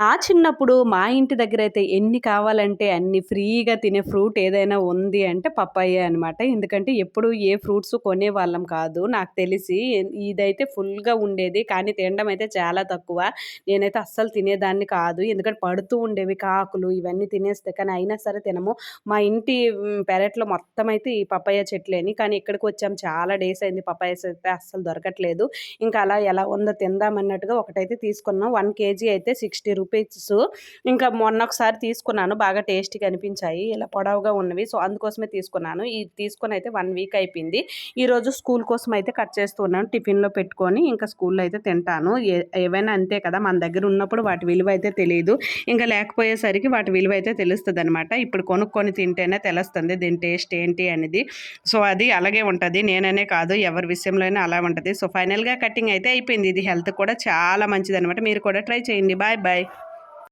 ఆ చిన్నప్పుడు మా ఇంటి దగ్గర అయితే ఎన్ని కావాలంటే అన్ని ఫ్రీగా తినే ఫ్రూట్ ఏదైనా ఉంది అంటే పప్పాయ అనమాట ఎందుకంటే ఎప్పుడు ఏ ఫ్రూట్స్ కొనేవాళ్ళం కాదు. నాకు తెలిసి ఇదైతే ఫుల్గా ఉండేది. కానీ తినడం అయితే చాలా తక్కువ. నేనైతే అస్సలు తినేదాన్ని కాదు. ఎందుకంటే పడుతూ ఉండేవి కాకులు ఇవన్నీ తినేస్తే కానీ అయినా సరే తినము. మా ఇంటి పెరట్లో మొత్తం అయితే ఈ పప్పాయ చెట్లేని కానీ ఇక్కడికి వచ్చాం. చాలా డేస్ అయింది పప్పాయ అయితే అస్సలు దొరకట్లేదు. ఇంకా అలా ఎలా ఉందో తిందామన్నట్టుగా ఒకటైతే తీసుకున్నాం. వన్ కేజీ అయితే సిక్స్టీ రూపీస్ పీసెస్ ఇంకా మొన్న ఒకసారి తీసుకున్నాను బాగా టేస్టీగా అనిపించాయి ఇలా పొడవుగా ఉన్నవి. సో అందుకోసమే తీసుకున్నాను. ఇది తీసుకొని అయితే వన్ వీక్ అయిపోయింది. ఈరోజు స్కూల్ కోసం అయితే కట్ చేస్తున్నాను టిఫిన్లో పెట్టుకొని ఇంకా స్కూల్లో అయితే తింటాను. ఏవైనా అంతే కదా మన దగ్గర ఉన్నప్పుడు వాటి విలువ అయితే తెలియదు. ఇంకా లేకపోయేసరికి వాటి విలువ అయితే తెలుస్తుంది అనమాట ఇప్పుడు కొనుక్కొని తింటేనే తెలుస్తుంది దీని టేస్ట్ ఏంటి అనేది. సో అది అలాగే ఉంటుంది. నేననే కాదు ఎవరి విషయంలోనే అలా ఉంటుంది. సో ఫైనల్గా కటింగ్ అయితే అయిపోయింది. ఇది హెల్త్ కూడా చాలా మంచిది అనమాట మీరు కూడా ట్రై చేయండి. Bye bye.